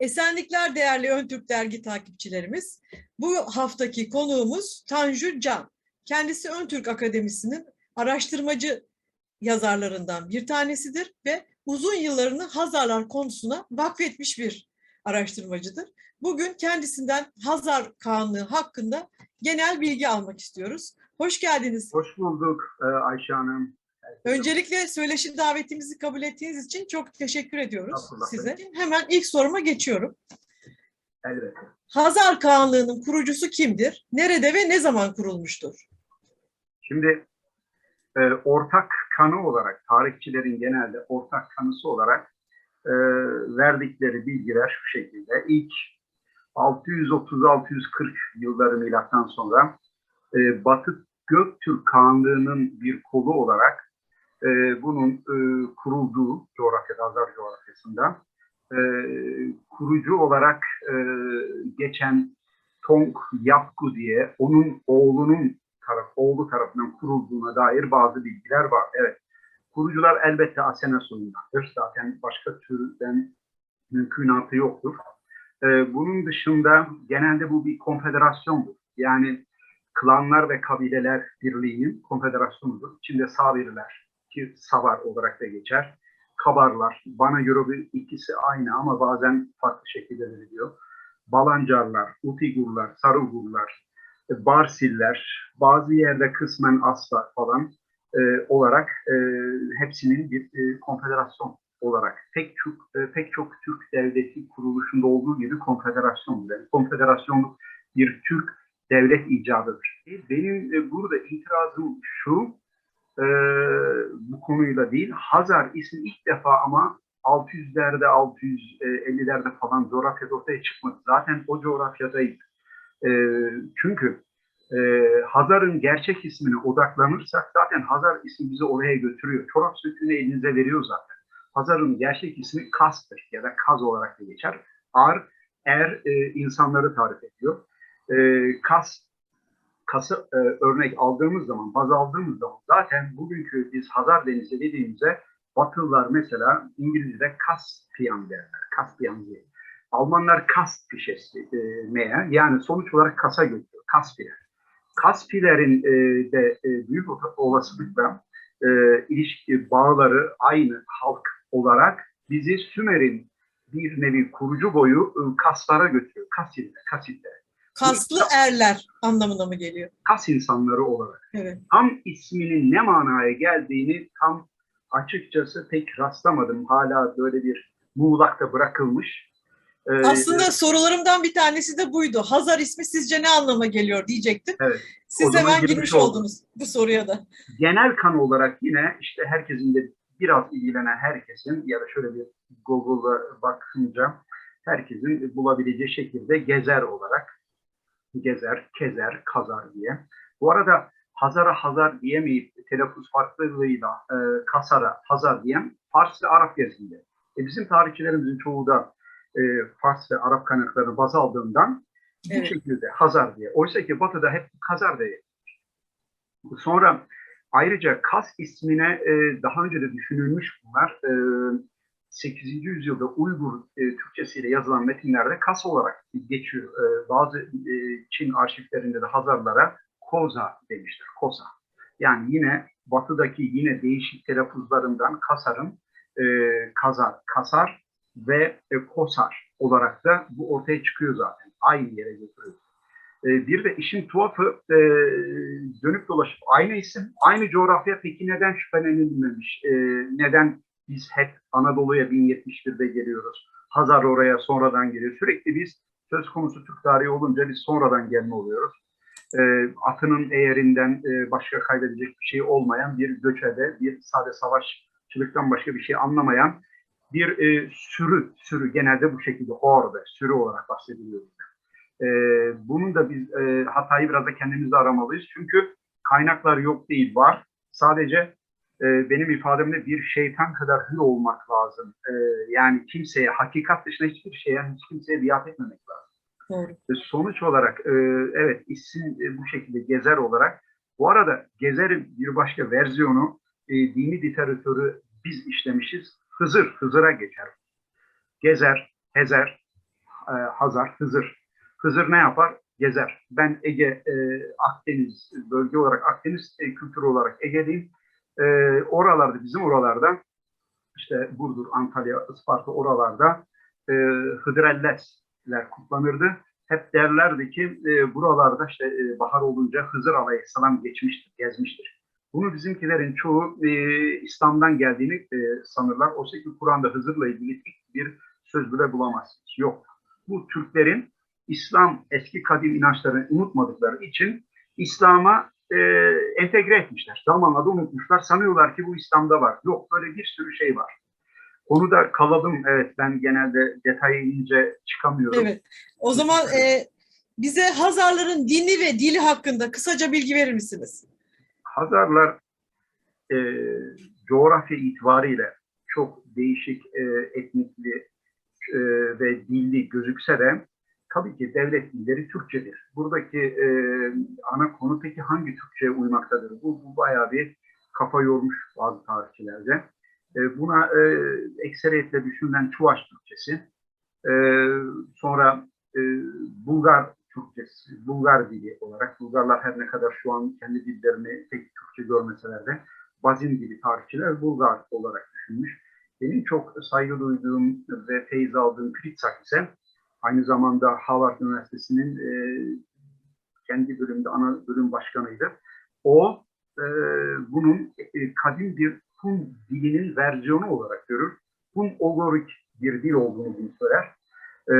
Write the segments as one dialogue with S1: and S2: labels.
S1: Esenlikler değerli Ön Türk Dergi takipçilerimiz. Bu haftaki konuğumuz Tanju Can. Kendisi Ön Türk Akademisi'nin araştırmacı yazarlarından bir tanesidir ve uzun yıllarını Hazarlar konusuna vakfetmiş bir araştırmacıdır. Bugün kendisinden Hazar Kağanlığı hakkında genel bilgi almak istiyoruz. Hoş geldiniz.
S2: Hoş bulduk e, Ayşe Hanım.
S1: Öncelikle söyleşi davetimizi kabul ettiğiniz için çok teşekkür ediyoruz size. Hemen ilk soruma geçiyorum.
S2: Elbette.
S1: Hazar Kağanlığı'nın kurucusu kimdir? Nerede ve ne zaman kurulmuştur?
S2: Şimdi e, ortak kanı olarak, tarihçilerin genelde ortak kanısı olarak e, verdikleri bilgiler şu şekilde. İlk 630-640 yılları milattan sonra e, Batı Göktürk Kağanlığı'nın bir kolu olarak e, bunun e, kurulduğu coğrafyada, Hazar coğrafyasında e, kurucu olarak e, geçen Tong Yapgu diye onun oğlunun taraf, oğlu tarafından kurulduğuna dair bazı bilgiler var. Evet. Kurucular elbette Asena soyundandır. Zaten başka türden mümkünatı yoktur. Ee, bunun dışında genelde bu bir konfederasyondur. Yani klanlar ve kabileler birliğinin konfederasyonudur. İçinde Sabirler ki Savar olarak da geçer. Kabarlar, bana göre bu ikisi aynı ama bazen farklı şekilde veriliyor. Balancarlar, Utigurlar, Sarugurlar, e, Barsiller, bazı yerde kısmen Aslar falan e, olarak e, hepsinin bir e, konfederasyon olarak pek çok e, pek çok Türk devleti kuruluşunda olduğu gibi konfederasyon yani konfederasyonluk bir Türk devlet icadıdır. Benim e, burada itirazım şu e, bu konuyla değil Hazar ismi ilk defa ama 600'lerde 650'lerde falan coğrafyada ortaya çıkmadı. Zaten o coğrafyadaydı. E, çünkü e, Hazar'ın gerçek ismine odaklanırsak zaten Hazar ismi bizi oraya götürüyor. Çorap söküğünü elinize veriyor zaten. Hazar'ın gerçek ismi Kas'tır ya da Kaz olarak da geçer. Ar, er e, insanları tarif ediyor. E, Kas, Kas'ı e, örnek aldığımız zaman, baz aldığımız zaman zaten bugünkü biz Hazar Denizi dediğimizde Batılılar mesela İngilizce'de Kaspiyan derler. Kaspiyan diye. Almanlar Kaspişesi e, meğer. Yani sonuç olarak Kas'a götürüyor. Kaspiler. Kaspilerin e, de e, büyük olasılıkla e, ilişki bağları aynı halk olarak bizi Sümer'in bir nevi kurucu boyu e, Kaslara götürüyor. Kasiller, Kasiller.
S1: Kaslı erler anlamına mı geliyor?
S2: Kas insanları olarak.
S1: Evet.
S2: Tam isminin ne manaya geldiğini tam açıkçası pek rastlamadım. Hala böyle bir muğlakta bırakılmış. Ee,
S1: Aslında sorularımdan bir tanesi de buydu. Hazar ismi sizce ne anlama geliyor diyecektim.
S2: Evet.
S1: Siz hemen
S2: girmiş
S1: girmiş
S2: oldum.
S1: oldunuz bu soruya da.
S2: genel kan olarak yine işte herkesin de biraz ilgilenen herkesin ya da şöyle bir Google'a bakınca herkesin bulabileceği şekilde gezer olarak gezer, kezer, kazar diye. Bu arada Hazar'a Hazar diyemeyip telaffuz farklılığıyla e, Kasar'a Hazar diyen Fars ve Arap yazılıyor. E, bizim tarihçilerimizin çoğu da e, Fars ve Arap kaynaklarını baz aldığından bu
S1: Evet.
S2: şekilde Hazar diye. Oysa ki Batı'da hep Kazar diye. Sonra ayrıca Kas ismine e, daha önce de düşünülmüş bunlar. E, 8. yüzyılda Uygur e, Türkçesiyle yazılan metinlerde Kas olarak geçiyor. E, bazı e, Çin arşivlerinde de Hazarlara Koza demiştir. Koza. Yani yine Batı'daki yine değişik telaffuzlarından Kasar'ın e, Kazar, Kasar ve e, Kosar olarak da bu ortaya çıkıyor zaten. Aynı yere götürüyor. E, bir de işin tuhafı e, dönüp dolaşıp aynı isim, aynı coğrafya peki neden şüphelenilmemiş? E, neden biz hep Anadolu'ya 1071'de geliyoruz? Hazar oraya sonradan geliyor. Sürekli biz söz konusu Türk tarihi olunca biz sonradan gelme oluyoruz. E, atının eğerinden e, başka kaybedecek bir şey olmayan bir göçebe, bir sade savaşçılıktan başka bir şey anlamayan bir e, sürü, sürü genelde bu şekilde orada sürü olarak bahsediliyor. E, bunun da biz e, hatayı biraz da kendimizde aramalıyız. Çünkü kaynaklar yok değil, var. Sadece e, benim ifademde bir şeytan kadar hür olmak lazım. E, yani kimseye, hakikat dışında hiçbir şeye, hiç kimseye biat etmemek lazım. Ve sonuç olarak e, evet e, bu şekilde gezer olarak. Bu arada gezerin bir başka versiyonu e, dini literatürü biz işlemişiz. Hızır, Hızır'a geçer. Gezer, Hezer, e, Hazar, Hızır. Hızır ne yapar? Gezer. Ben Ege, e, Akdeniz bölge olarak, Akdeniz e, kültürü olarak Ege'deyim. E, oralarda, bizim oralarda işte Burdur, Antalya, Isparta oralarda e, Hıdrellezler kutlanırdı. Hep derlerdi ki e, buralarda işte e, bahar olunca Hızır Aleyhisselam geçmiştir, gezmiştir. Bunu bizimkilerin çoğu e, İslam'dan geldiğini e, sanırlar. Oysa ki Kur'an'da Hızır'la ilgili bir söz bile bulamazsınız. Yok. Bu Türklerin İslam eski kadim inançlarını unutmadıkları için İslam'a e, entegre etmişler. Zamanla da unutmuşlar. Sanıyorlar ki bu İslam'da var. Yok böyle bir sürü şey var. Konuda kaladım. Evet ben genelde detaya inince çıkamıyorum.
S1: Evet. O zaman e, bize Hazarların dini ve dili hakkında kısaca bilgi verir misiniz?
S2: Hazarlar e, coğrafya itibariyle çok değişik e, etnikli e, ve dilli gözükse de tabii ki devlet dilleri Türkçedir. Buradaki e, ana konu peki hangi Türkçe'ye uymaktadır? Bu, bu bayağı bir kafa yormuş bazı tarihçilerde. E, buna e, ekseriyetle düşünülen Çuvaş Türkçesi, e, sonra e, Bulgar Türkçesi, Bulgar dili olarak, Bulgarlar her ne kadar şu an kendi dillerini pek Türkçe görmeseler de Bazin dili tarihçiler Bulgar olarak düşünmüş. Benim çok saygı duyduğum ve feyiz aldığım Pritsak ise aynı zamanda Harvard Üniversitesi'nin e, kendi bölümde ana bölüm başkanıydı. O e, bunun e, kadim bir Hun dilinin versiyonu olarak görür. Hun ogorik bir dil olduğunu bunu söyler. E,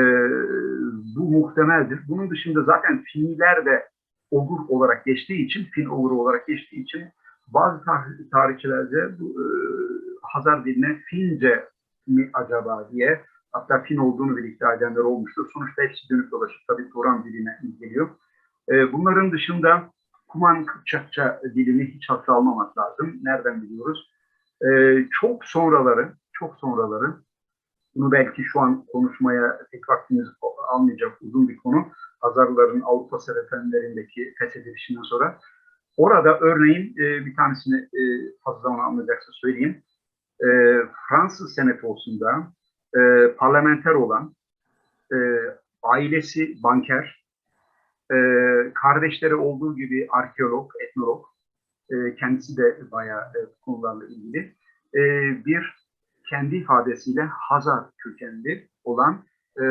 S2: bu muhtemeldir. Bunun dışında zaten Finliler de ogur olarak geçtiği için, Fin oguru olarak geçtiği için bazı tar- tarihçilerde bu e, Hazar diline Fince mi acaba diye hatta Fin olduğunu bile iddia edenler olmuştur. Sonuçta hepsi dönüp dolaşıp tabii Turan diline geliyor. E, bunların dışında Kuman Kıpçakça dilini hiç hafife almamak lazım. Nereden biliyoruz? E, çok sonraları, çok sonraları bunu belki şu an konuşmaya pek vaktimiz almayacak uzun bir konu. Hazarların Avrupa seferlerindeki fethedilişinden sonra. Orada örneğin e, bir tanesini e, fazla zaman almayacaksa söyleyeyim. E, Fransız senatosunda e, parlamenter olan, e, ailesi banker, e, kardeşleri olduğu gibi arkeolog, etnolog, e, kendisi de bayağı e, konularla ilgili e, bir kendi ifadesiyle Hazar kökenli olan e,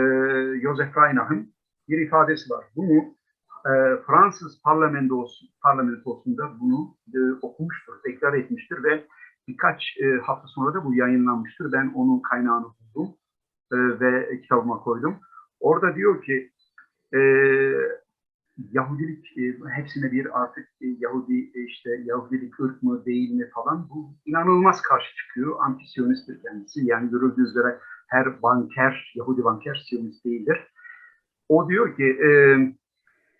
S2: Joseph Reinach'ın bir ifadesi var. Bunu e, Fransız parlamentosu, parlamentosunda bunu e, okumuştur, tekrar etmiştir ve birkaç e, hafta sonra da bu yayınlanmıştır. Ben onun kaynağını e, ve kitabıma koydum. Orada diyor ki e, Yahudilik e, hepsine bir artık e, Yahudi e, işte Yahudilik ırk mı değil mi falan bu inanılmaz karşı çıkıyor. Antisyonisttir kendisi. Yani görüldüğü üzere her banker, Yahudi banker Siyonist değildir. O diyor ki e,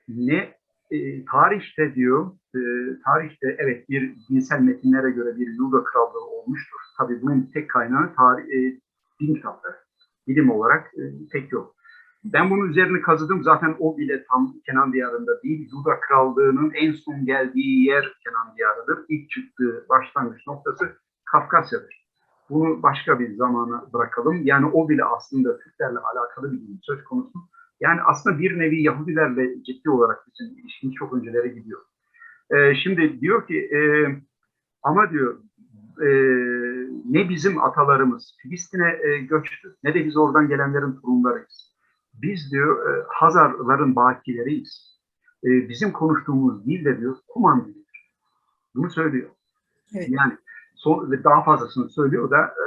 S2: ne e, tarihte diyor, e, tarihte evet bir dinsel metinlere göre bir Yuda krallığı olmuştur. Tabii bunun tek kaynağı tarih, e, din kitapları. Bilim olarak e, pek yok. Ben bunun üzerine kazıdım. Zaten o bile tam Kenan Diyarı'nda değil. Yuda Krallığı'nın en son geldiği yer Kenan Diyarı'dır. İlk çıktığı başlangıç noktası Kafkasya'dır. Bunu başka bir zamana bırakalım. Yani o bile aslında Türklerle alakalı bir durum söz konusu. Yani aslında bir nevi Yahudilerle ciddi olarak bizim ilişkimiz çok öncelere gidiyor. Ee, şimdi diyor ki e, ama diyor e, ne bizim atalarımız Filistin'e e, göçtü ne de biz oradan gelenlerin torunlarıyız. Biz diyor e, Hazarların bakileriyiz. E, bizim konuştuğumuz dil de diyor Kuman dilidir. Bunu söylüyor.
S1: Evet.
S2: Yani son, ve daha fazlasını söylüyor da e,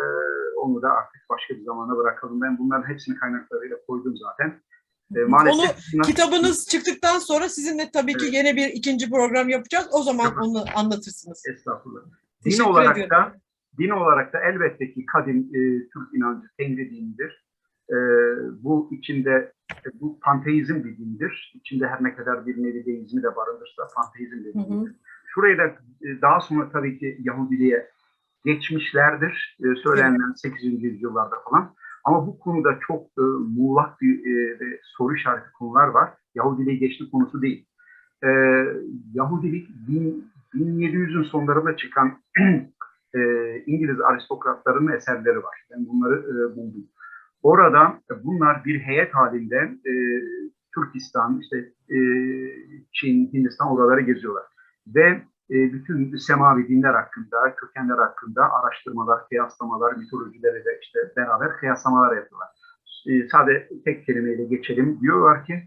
S2: onu da artık başka bir zamana bırakalım. Ben bunların hepsini kaynaklarıyla koydum zaten. E, maalesef
S1: Onu
S2: bunlar-
S1: kitabınız çıktıktan sonra sizinle tabii ki
S2: Evet.
S1: yine bir ikinci program yapacağız. O zaman
S2: Tamam.
S1: onu anlatırsınız.
S2: Estağfurullah. Din
S1: Teşekkür
S2: olarak
S1: ediyorum.
S2: da din olarak da elbette ki kadim e, Türk inancı Tengri dinidir. E, bu içinde e, bu panteizm bir dindir. İçinde her ne kadar bir nevi deizmi de barındırsa panteizm bir dindir. Şuraya da e, daha sonra tabii ki Yahudiliğe geçmişlerdir. E, söylenen 8. yüzyıllarda falan. Ama bu konuda çok e, muğlak bir e, soru işareti konular var. Yahudiliğe geçti konusu değil. E, Yahudilik bin- 1700'ün sonlarında çıkan e, İngiliz aristokratlarının eserleri var. Ben bunları e, buldum. Orada bunlar bir heyet halinde e, Türkistan, işte e, Çin, Hindistan oraları geziyorlar. Ve e, bütün semavi dinler hakkında, kökenler hakkında araştırmalar, kıyaslamalar, mitolojileri de işte beraber kıyaslamalar yapıyorlar. E, sade tek kelimeyle geçelim. Diyorlar ki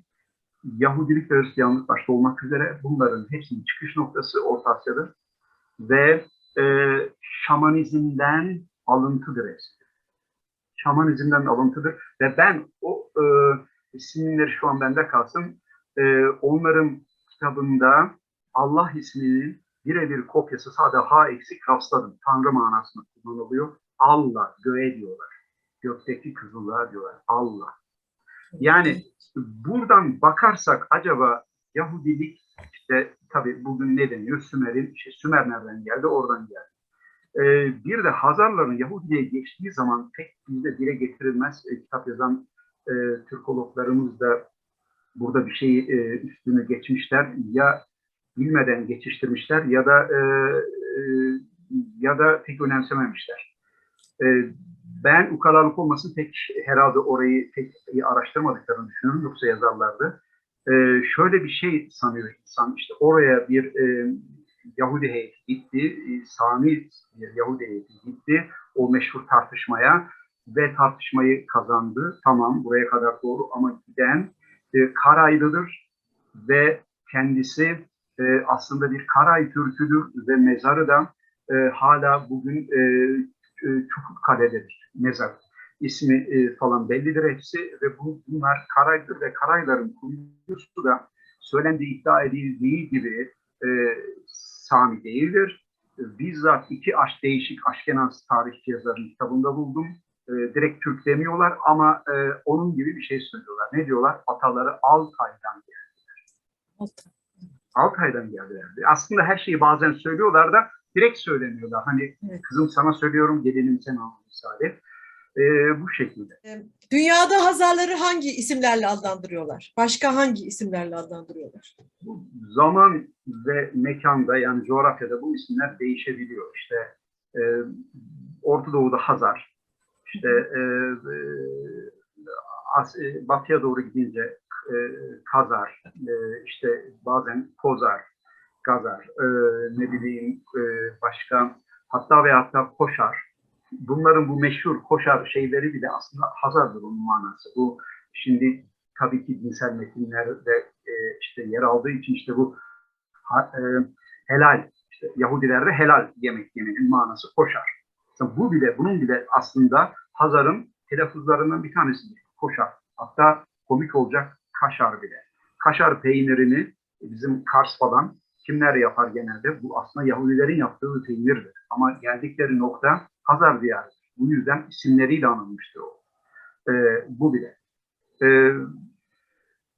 S2: Yahudilik ve Hristiyanlık başta olmak üzere bunların hepsinin çıkış noktası Orta Asya'dır. Ve e, şamanizmden alıntıdır hepsi. Şamanizmden alıntıdır. Ve ben o e, isimleri şu an bende kalsın. E, onların kitabında Allah isminin birebir kopyası sadece ha eksik rastladım. Tanrı manasında kullanılıyor. Allah, göğe diyorlar. Gökteki kızıllığa diyorlar. Allah. Yani buradan bakarsak acaba Yahudilik işte tabii bugün ne deniyor? Sümer'in, işte Sümer nereden geldi? Oradan geldi. Ee, bir de Hazarların Yahudi'ye geçtiği zaman pek bizde dile getirilmez. E, kitap yazan e, Türkologlarımız da burada bir şeyi e, üstünü geçmişler. Ya bilmeden geçiştirmişler ya da e, e, ya da pek önemsememişler. E, ben ukalalık olmasın pek herhalde orayı pek iyi araştırmadıklarını düşünüyorum. Yoksa yazarlardı. E, şöyle bir şey sanıyor insan. işte oraya bir e, Yahudi heyeti gitti. E, Sami bir Yahudi heyeti gitti. O meşhur tartışmaya ve tartışmayı kazandı. Tamam buraya kadar doğru ama giden e, Karaylı'dır ve kendisi e, aslında bir Karay Türküdür ve mezarı da e, hala bugün e, e, Çukurkale'dedir mezar. İsmi e, falan bellidir hepsi ve bu, bunlar Karay'dır ve Karayların kurucusu da söylendiği iddia edildiği gibi e, Sami değildir. E, bizzat iki aş değişik Aşkenaz tarihçi yazarın kitabında buldum. E, direkt Türk demiyorlar ama e, onun gibi bir şey söylüyorlar. Ne diyorlar? Ataları Altay'dan geldiler. Altay'dan geldiler. Aslında her şeyi bazen söylüyorlar da direkt söylemiyorlar. Hani
S1: Evet.
S2: kızım sana söylüyorum, gelinim sen al misali. Ee, bu şekilde.
S1: Dünyada Hazarları hangi isimlerle adlandırıyorlar? Başka hangi isimlerle adlandırıyorlar?
S2: Bu zaman ve mekanda yani coğrafyada bu isimler değişebiliyor. İşte e, Orta Doğu'da Hazar, işte e, e, As- e, batıya doğru gidince e, Kazar, e, işte bazen Kozar, Gazar, e, ne bileyim e, başka hatta ve hatta Koşar. Bunların bu meşhur Koşar şeyleri bile aslında Hazar'dır onun manası. Bu şimdi tabii ki dinsel metinlerde e, işte yer aldığı için işte bu ha- e, helal, işte Yahudilerde helal yemek yemenin manası koşar. Mesela bu bile, bunun bile aslında Hazar'ın telaffuzlarından bir tanesidir. Koşar. Hatta komik olacak kaşar bile. Kaşar peynirini bizim Kars falan kimler yapar genelde? Bu aslında Yahudilerin yaptığı peynirdir. Ama geldikleri nokta Hazar diyarıdır. Bu yüzden isimleriyle anılmıştır o. E, bu bile. E,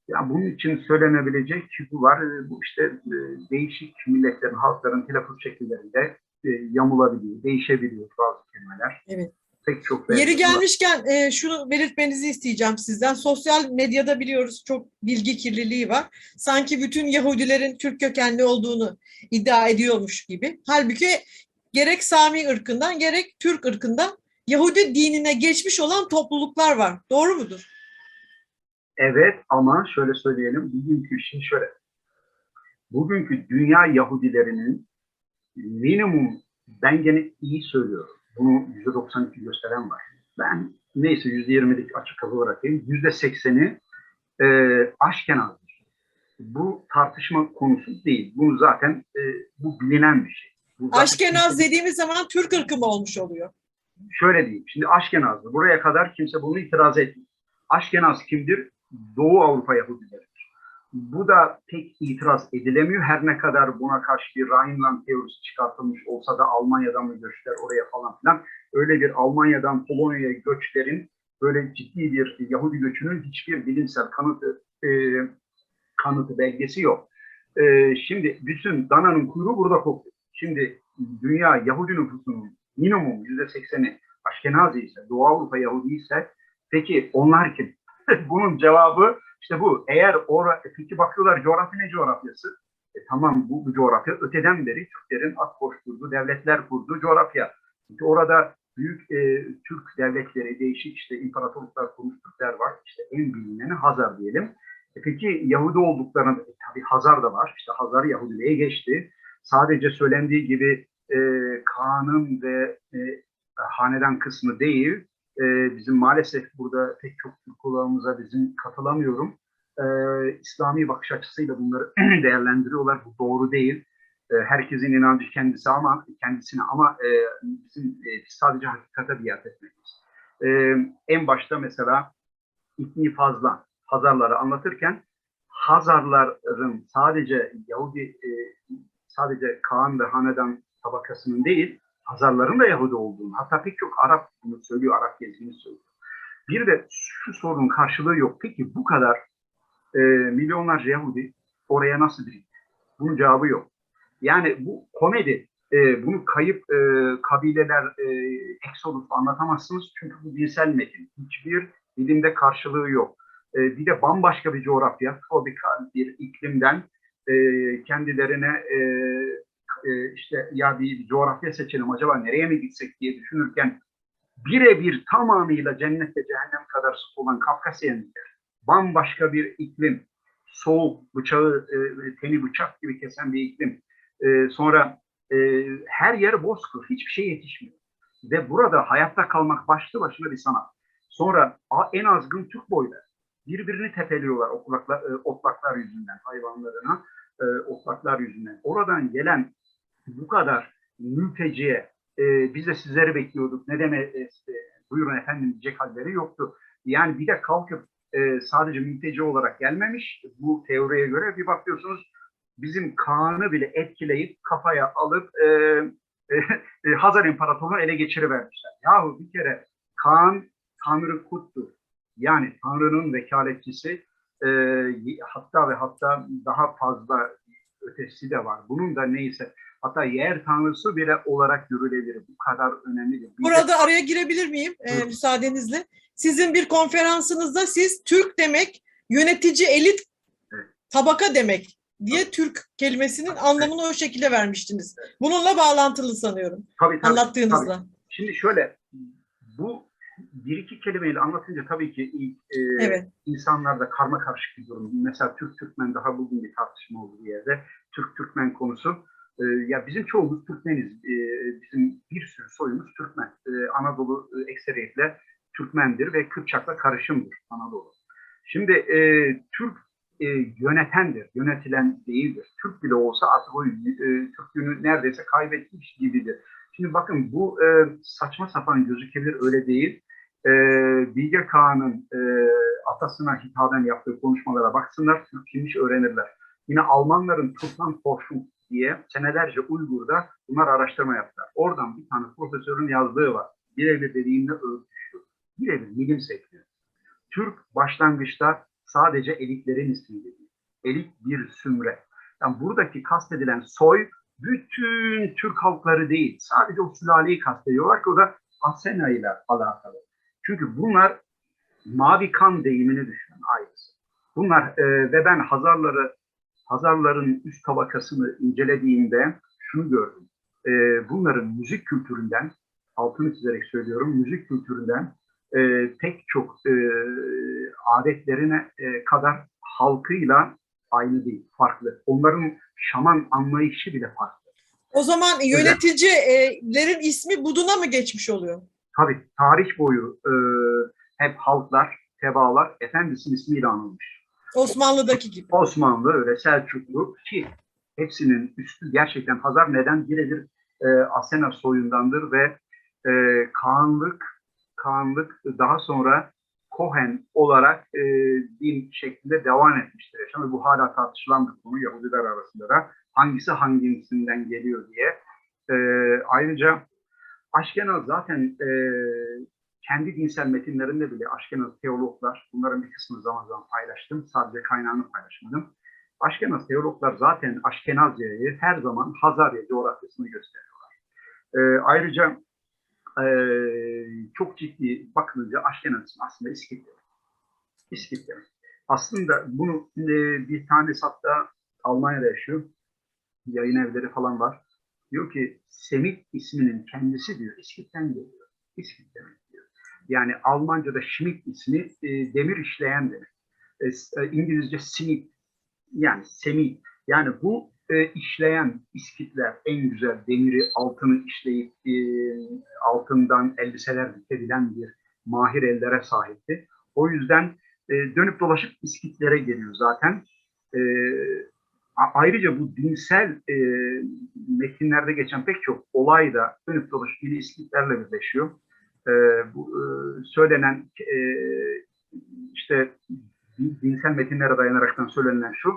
S2: ya bunun için söylenebilecek bu var. E, Bu işte e, değişik milletlerin, halkların telaffuz şekillerinde e, yamulabiliyor, değişebiliyor bazı kelimeler.
S1: Evet.
S2: Pek çok
S1: Yeri
S2: var.
S1: gelmişken e, şunu belirtmenizi isteyeceğim sizden. Sosyal medyada biliyoruz çok bilgi kirliliği var. Sanki bütün Yahudilerin Türk kökenli olduğunu iddia ediyormuş gibi. Halbuki gerek Sami ırkından gerek Türk ırkından Yahudi dinine geçmiş olan topluluklar var. Doğru mudur?
S2: Evet ama şöyle söyleyelim. Bugünkü şimdi şöyle. Bugünkü dünya Yahudilerinin minimum ben gene iyi söylüyorum. Bunu %92 gösteren var. Ben neyse %20'lik açık kapı bırakayım. %80'i e, Aşkenaz'dır. Bu tartışma konusu değil. Bu zaten e, bu bilinen bir şey.
S1: Aşkenaz dediğimiz zaman Türk ırkı mı olmuş oluyor?
S2: şöyle diyeyim. Şimdi Aşkenaz'dı. Buraya kadar kimse bunu itiraz etmiyor. Aşkenaz kimdir? Doğu Avrupa Yahudileridir. Bu da pek itiraz edilemiyor. Her ne kadar buna karşı bir Rhineland teorisi çıkartılmış olsa da Almanya'dan mı göçler oraya falan filan. Öyle bir Almanya'dan Polonya'ya göçlerin böyle ciddi bir Yahudi göçünün hiçbir bilimsel kanıtı e, kanıtı belgesi yok. E, şimdi bütün dananın kuyruğu burada kopuyor. Şimdi dünya Yahudi nüfusunun minimum yüzde sekseni Aşkenazi ise, Doğu Avrupa Yahudi ise peki onlar kim? Bunun cevabı işte bu. Eğer ora, peki bakıyorlar coğrafya ne coğrafyası? E, tamam bu, bu coğrafya öteden beri Türklerin at koşturduğu, devletler kurduğu coğrafya. Çünkü orada büyük e, Türk devletleri, değişik işte imparatorluklar kurmuş Türkler var. İşte en bilineni Hazar diyelim. E peki Yahudi olduklarını, e, tabii Hazar da var. İşte Hazar Yahudiliğe geçti. Sadece söylendiği gibi e, Kaan'ın ve e, hanedan kısmı değil. E, bizim maalesef burada pek çok Türk bizim katılamıyorum. E, İslami bakış açısıyla bunları değerlendiriyorlar. Bu doğru değil. E, herkesin inancı kendisi ama kendisine ama e, bizim e, sadece hakikate biat etmeliyiz. E, en başta mesela İbni Fazla Hazarları anlatırken Hazarların sadece Yahudi e, sadece Kaan ve Hanedan tabakasının değil Hazarların da Yahudi olduğunu hatta pek çok Arap bunu söylüyor, Arap gezgini söylüyor. Bir de şu sorunun karşılığı yok. Peki bu kadar e, milyonlarca Yahudi oraya nasıl birikti? Bunun cevabı yok. Yani bu komedi, e, bunu kayıp e, kabileler, e, Exodus anlatamazsınız çünkü bu dinsel metin. Hiçbir dilimde karşılığı yok. E, bir de bambaşka bir coğrafya, tropikal bir iklimden e, kendilerine e, e, işte ya bir, coğrafya seçelim acaba nereye mi gitsek diye düşünürken birebir tamamıyla cennetle cehennem kadar sık olan Kafkasyalılar, bambaşka bir iklim, soğuk, bıçağı, e, teni bıçak gibi kesen bir iklim. E, sonra e, her yer bozkır, hiçbir şey yetişmiyor. Ve burada hayatta kalmak başlı başına bir sanat. Sonra en azgın Türk boyları birbirini tepeliyorlar otlaklar, e, otlaklar yüzünden, hayvanlarına e, otlaklar yüzünden. Oradan gelen bu kadar mülteciye e, biz de sizleri bekliyorduk. Ne deme e, buyurun efendim diyecek halleri yoktu. Yani bir de kalkıp e, sadece mülteci olarak gelmemiş bu teoriye göre bir bakıyorsunuz bizim Kaan'ı bile etkileyip kafaya alıp e, e, e, Hazar İmparatorluğu'nu ele geçirivermişler. Yahu bir kere Kaan Tanrı Kut'tur. Yani Tanrı'nın vekaletçisi e, hatta ve hatta daha fazla ötesi de var. Bunun da neyse hatta yer tanrısı bile olarak görülebilir. Bu kadar önemlidir. Bir de-
S1: Burada araya girebilir miyim e, müsaadenizle? Sizin bir konferansınızda siz Türk demek yönetici elit
S2: Evet.
S1: tabaka demek diye Türk kelimesinin anlamını o şekilde vermiştiniz. Bununla bağlantılı sanıyorum
S2: tabii, tabii,
S1: anlattığınızla.
S2: tabii. Şimdi şöyle bu bir iki kelimeyle anlatınca tabii ki ilk e,
S1: Evet.
S2: insanlarda karma karışık bir durum. Mesela Türk-Türkmen daha bugün bir tartışma olduğu bir yerde. Türk-Türkmen konusu. e, ya bizim çoğumuz Türkmeniz. E, bizim bir sürü soyumuz Türkmen. E, Anadolu e, ekseriyetle Türkmendir ve Kıpçak'la karışımdır Anadolu. Şimdi e, Türk e, yönetendir, yönetilen değildir. Türk bile olsa artık o e, Türklüğünü neredeyse kaybetmiş gibidir. Şimdi bakın bu e, saçma sapan gözükebilir öyle değil. E, Bilge Kağan'ın e, atasına hitaben yaptığı konuşmalara baksınlar, Türkçemiş öğrenirler. Yine Almanların Tutlan Forschung diye senelerce Uygur'da bunlar araştırma yaptılar. Oradan bir tane profesörün yazdığı var. Birebir dediğimle örtüşüyor. Birebir milim sekmiyor. Türk başlangıçta sadece elitlerin ismiydi. Elit bir sümre. Yani buradaki kastedilen soy bütün Türk halkları değil. Sadece o sülaleyi kastediyorlar ki o da Asena ile alakalı. Çünkü bunlar mavi kan deyimini düşünün ailesi. Bunlar e, ve ben Hazarları Hazarların üst tabakasını incelediğimde şunu gördüm. E, bunların müzik kültüründen, altını çizerek söylüyorum, müzik kültüründen e, pek çok e, adetlerine e, kadar halkıyla aynı değil, farklı. Onların şaman anlayışı bile farklı.
S1: O zaman yöneticilerin ismi Budun'a mı geçmiş oluyor?
S2: Tabii tarih boyu e, hep halklar, tebaalar efendisinin ismiyle anılmış.
S1: Osmanlı'daki gibi.
S2: Osmanlı, öyle Selçuklu ki hepsinin üstü gerçekten Hazar neden birebir e, Asena soyundandır ve e, Kaanlık, Kaanlık daha sonra Kohen olarak e, din şeklinde devam etmiştir. Şimdi bu hala tartışılan bir konu Yahudiler arasında da hangisi hangisinden geliyor diye. E, ayrıca Aşkenaz zaten e, kendi dinsel metinlerinde bile Aşkenaz teologlar, bunların bir kısmını zaman zaman paylaştım, sadece kaynağını paylaşmadım. Aşkenaz teologlar zaten Aşkenazya'yı her zaman Hazarya coğrafyasını gösteriyorlar. E, ayrıca e, çok ciddi bakılınca Aşkenaz'ın aslında İskitler. İskitler. Aslında bunu e, bir tanesi hatta Almanya'da yaşıyor. Yayın evleri falan var. Diyor ki Semit isminin kendisi diyor İskit'ten geliyor. Yani Almanca'da Schmidt ismi e, demir işleyen demek. E, e, İngilizce Smith yani semit. Yani bu e, işleyen iskitler en güzel demiri altını işleyip e, altından elbiseler dikebilen bir mahir ellere sahipti. O yüzden e, dönüp dolaşıp iskitlere geliyor zaten. E, ayrıca bu dinsel e, metinlerde geçen pek çok olay da dönüp dolaşıp yine iskitlerle birleşiyor. E, bu e, söylenen e, işte din- dinsel metinlere dayanaraktan söylenen şu,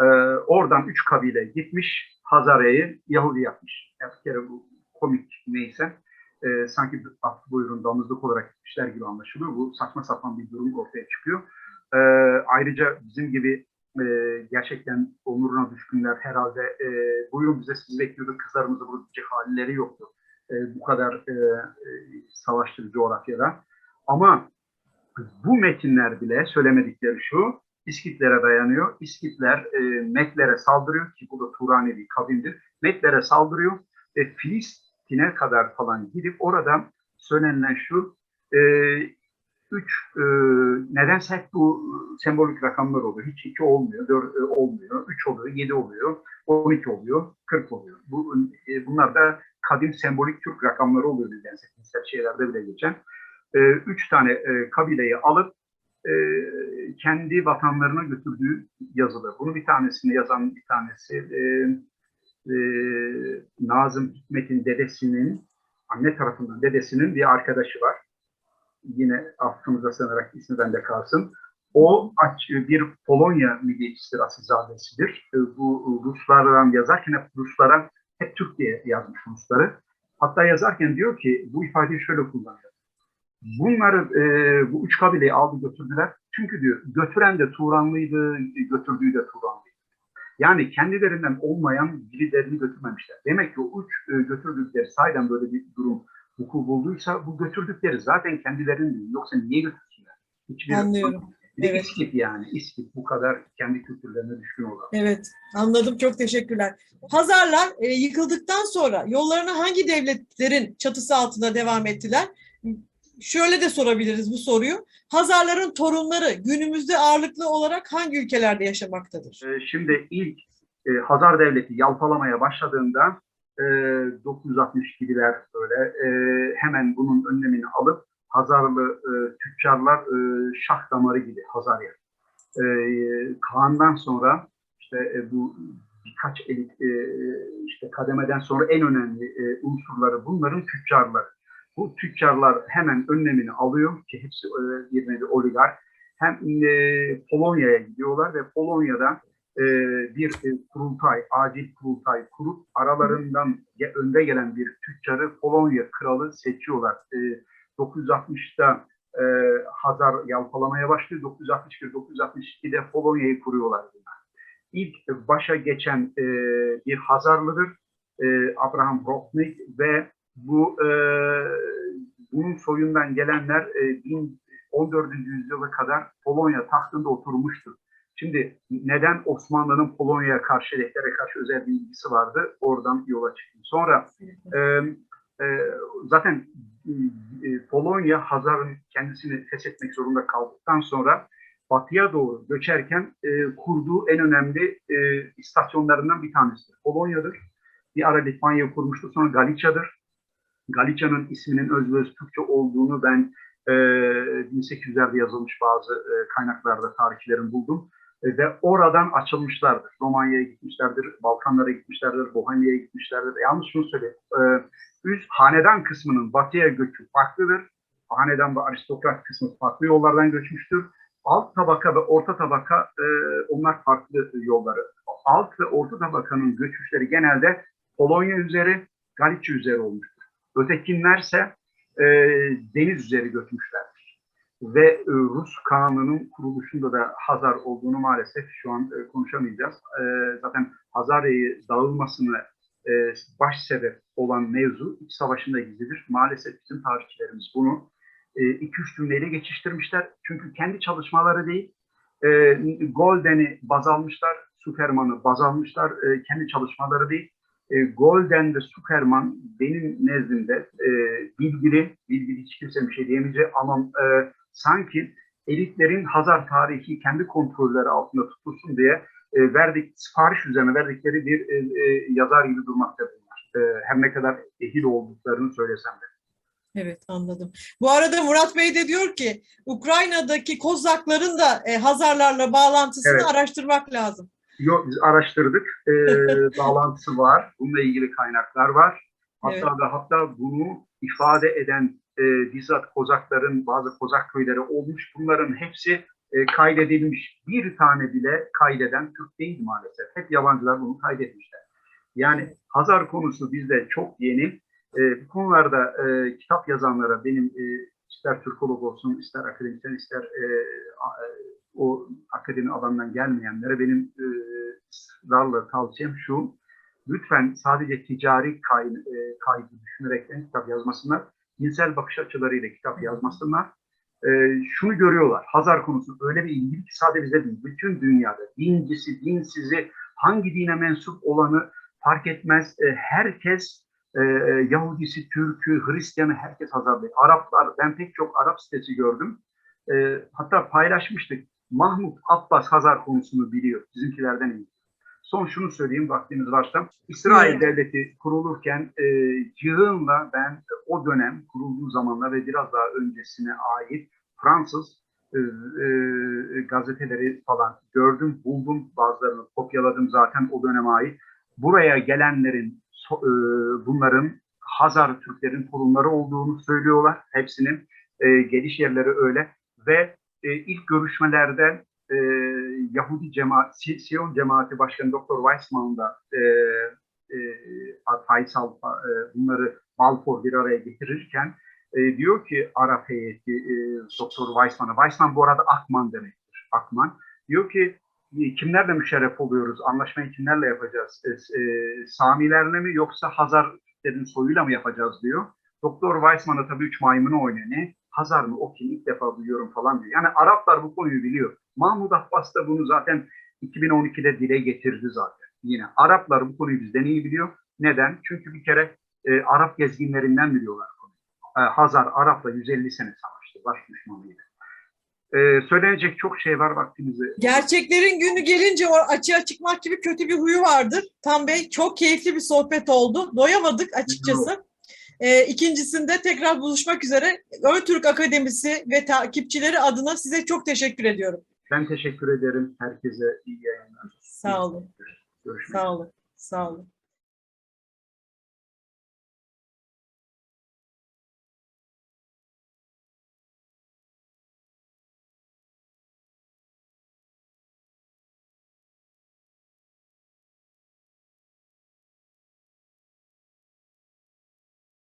S2: e, oradan üç kabile gitmiş, Hazare'yi Yahudi yapmış. Yani bir kere bu komik neyse, e, sanki aklı buyurun damızlık olarak gitmişler gibi anlaşılıyor. Bu saçma sapan bir durum ortaya çıkıyor. E, ayrıca bizim gibi e, gerçekten onuruna düşkünler herhalde e, buyurun bize sizi bekliyorduk, kızlarımızı bulacak halleri yoktu. E, bu kadar e, e, savaşçı coğrafyada. Ama bu metinler bile söylemedikleri şu, İskitlere dayanıyor. İskitler e, Metlere saldırıyor ki bu da Turani bir kavimdir. Metlere saldırıyor ve Filistin'e kadar falan gidip orada söylenilen şu, e, üç, e, nedense hep bu sembolik rakamlar oluyor. Hiç iki olmuyor, dört e, olmuyor, üç oluyor, yedi oluyor, on iki oluyor, kırk oluyor. Bu, e, bunlar da kadim sembolik Türk rakamları oluyor nedense. Dinsel şeylerde bile geçen. E, üç tane e, kabileyi alıp e, kendi vatanlarına götürdüğü yazılı. Bunu bir tanesini yazan bir tanesi e, e, Nazım Hikmet'in dedesinin, anne tarafından dedesinin bir arkadaşı var. Yine affınıza sığınarak ismi bende kalsın. O aç- bir Polonya milliyetçisidir, asilzadesidir. E, Bu Ruslardan yazarken hep Ruslara, hep Türk diye yazmış Rusları. Hatta yazarken diyor ki, bu ifadeyi şöyle kullanıyor. Bunları, e, bu üç kabileyi aldı götürdüler. Çünkü diyor, götüren de Turanlıydı, götürdüğü de Turanlıydı. Yani kendilerinden olmayan birilerini götürmemişler. Demek ki o üç e, götürdükleri sahiden böyle bir durum vuku bulduysa bu götürdükleri zaten kendilerinin. Yoksa niye götürsünler? Hiçbir
S1: Anlıyorum.
S2: Bir
S1: Evet.
S2: İskit yani. İskit bu kadar kendi kültürlerine düşkün olan.
S1: Evet, anladım. Çok teşekkürler. Hazarlar e, yıkıldıktan sonra yollarına hangi devletlerin çatısı altında devam ettiler? Şöyle de sorabiliriz bu soruyu. Hazarların torunları günümüzde ağırlıklı olarak hangi ülkelerde yaşamaktadır?
S2: Ee, Şimdi ilk e, Hazar Devleti yalpalamaya başladığında e, 962'liler böyle e, hemen bunun önlemini alıp Hazarlı e, tüccarlar e, şah damarı gibi Hazarya. E, Kaan'dan sonra işte e, bu birkaç elit e, işte kademeden sonra en önemli e, unsurları bunların tüccarları. Bu tüccarlar hemen önlemini alıyor ki hepsi e, bir nevi oligark. Hem e, Polonya'ya gidiyorlar ve Polonya'da e, bir e, kurultay, acil kurultay kurup aralarından önde gelen bir tüccarı Polonya kralı seçiyorlar. E, 960'da e, Hazar yalpalamaya başlıyor. 961-962'de Polonya'yı kuruyorlar. İlk başa geçen e, bir Hazarlıdır. Abraham Roknik ve bu bunun soyundan gelenler e, 14. yüzyıla kadar Polonya tahtında oturmuştur. Şimdi neden Osmanlı'nın Polonya'ya karşı, Lehter'e karşı özel bir ilgisi vardı? Oradan yola çıktım. Sonra e, e, zaten e, Polonya Hazar'ın kendisini feshetmek zorunda kaldıktan sonra batıya doğru göçerken e, kurduğu en önemli e, istasyonlarından bir tanesidir. Polonya'dır. Bir ara Litvanya kurmuştu. Sonra Galicia'dır. Galicia'nın isminin özböz Türkçe olduğunu ben e, 1800'lerde yazılmış bazı e, kaynaklarda tarihçilerin buldum. E, ve oradan açılmışlardır. Romanya'ya gitmişlerdir, Balkanlara gitmişlerdir, Bohemia'ya gitmişlerdir. Yalnız şunu söyleyeyim. E, üst hanedan kısmının batıya göçü farklıdır. Hanedan ve aristokrat kısmı farklı yollardan göçmüştür. Alt tabaka ve orta tabaka e, onlar farklı yolları. Alt ve orta tabakanın göçüşleri genelde Polonya üzeri, Galicia üzeri olmuştur. Ötekinlerse e, deniz üzeri göçmüşlerdir. Ve e, Rus kanunun kuruluşunda da Hazar olduğunu maalesef şu an e, konuşamayacağız. E, zaten Hazarya'yı dağılmasını baş sebep olan mevzu iç savaşında gizlidir. Maalesef bizim tarihçilerimiz bunu iki üç cümleyle geçiştirmişler. Çünkü kendi çalışmaları değil, Golden'i baz almışlar, Superman'ı baz almışlar, kendi çalışmaları değil. Golden ve Superman benim nezdimde bilgili, bilgili hiç kimse bir şey diyemeyecek ama sanki elitlerin Hazar tarihi kendi kontrolleri altında tutulsun diye e, verdik sipariş üzerine verdikleri bir e, e, yazar gibi durmakta bunlar. E, her ne kadar ehil olduklarını söylesem de.
S1: Evet anladım. Bu arada Murat Bey de diyor ki Ukrayna'daki Kozakların da e, Hazarlarla bağlantısını
S2: Evet.
S1: araştırmak lazım.
S2: Yok, biz araştırdık. E, bağlantısı var. Bununla ilgili kaynaklar var. Hatta
S1: Evet.
S2: ve hatta bunu ifade eden e, bizzat Kozakların bazı Kozak köyleri olmuş. Bunların hepsi e, kaydedilmiş. Bir tane bile kaydeden Türk değil maalesef. Hep yabancılar bunu kaydetmişler. Yani Hazar konusu bizde çok yeni. E, bu konularda e, kitap yazanlara benim e, ister Türkolog olsun, ister akademisyen, ister e, a- e, o akademi alanından gelmeyenlere benim e, ısrarla tavsiyem şu. Lütfen sadece ticari kay, e, kaygı düşünerekten kitap yazmasınlar. Dinsel bakış açılarıyla kitap yazmasınlar. E, şunu görüyorlar. Hazar konusu öyle bir ilgili ki sadece bize değil. Bütün dünyada dincisi, dinsizi, hangi dine mensup olanı fark etmez. E, herkes e, Yahudisi, Türk'ü, Hristiyanı herkes Hazar Bey. Araplar, ben pek çok Arap sitesi gördüm. E, hatta paylaşmıştık. Mahmut Abbas Hazar konusunu biliyor. Bizimkilerden iyi. Son şunu söyleyeyim vaktiniz varsa. İsrail. Devleti kurulurken e, yığınla ben o dönem kurulduğu zamanla ve biraz daha öncesine ait Fransız e, e, gazeteleri falan gördüm, buldum. Bazılarını kopyaladım zaten o döneme ait. Buraya gelenlerin e, bunların Hazar Türklerin torunları olduğunu söylüyorlar. Hepsinin e, geliş yerleri öyle ve e, ilk görüşmelerde e, Yahudi cemaat, Si- Siyon cemaati başkanı Dr. Weissman da e, e, Faysal e, bunları Balfour bir araya getirirken e, diyor ki Arap heyeti e, Dr. Weissman'a, Weissman bu arada Akman demektir, Akman. Diyor ki e, kimlerle müşerref oluyoruz, anlaşmayı kimlerle yapacağız, e, e, Samilerle mi yoksa Hazar Türklerin soyuyla mı yapacağız diyor. Doktor Weissman'a tabii üç maymunu oynuyor. Ne? Hazar mı? O kim? İlk defa duyuyorum falan diyor. Yani Araplar bu konuyu biliyor. Mahmud Abbas da bunu zaten 2012'de dile getirdi zaten. Yine Araplar bu konuyu bizden iyi biliyor. Neden? Çünkü bir kere e, Arap gezginlerinden biliyorlar konuyu. E, Hazar Arap'la 150 sene savaştı. Baş düşmanıydı. E, söylenecek çok şey var vaktimizi.
S1: Gerçeklerin günü gelince o açığa çıkmak gibi kötü bir huyu vardır. Tam Bey çok keyifli bir sohbet oldu. Doyamadık açıkçası. Ee, ikincisinde tekrar buluşmak üzere. Ön Türk Akademisi ve takipçileri adına size çok teşekkür ediyorum.
S2: Ben teşekkür ederim. Herkese iyi yayınlar.
S1: Sağ olun.
S2: Görüşmek.
S1: Sağ olun. Sağ olun.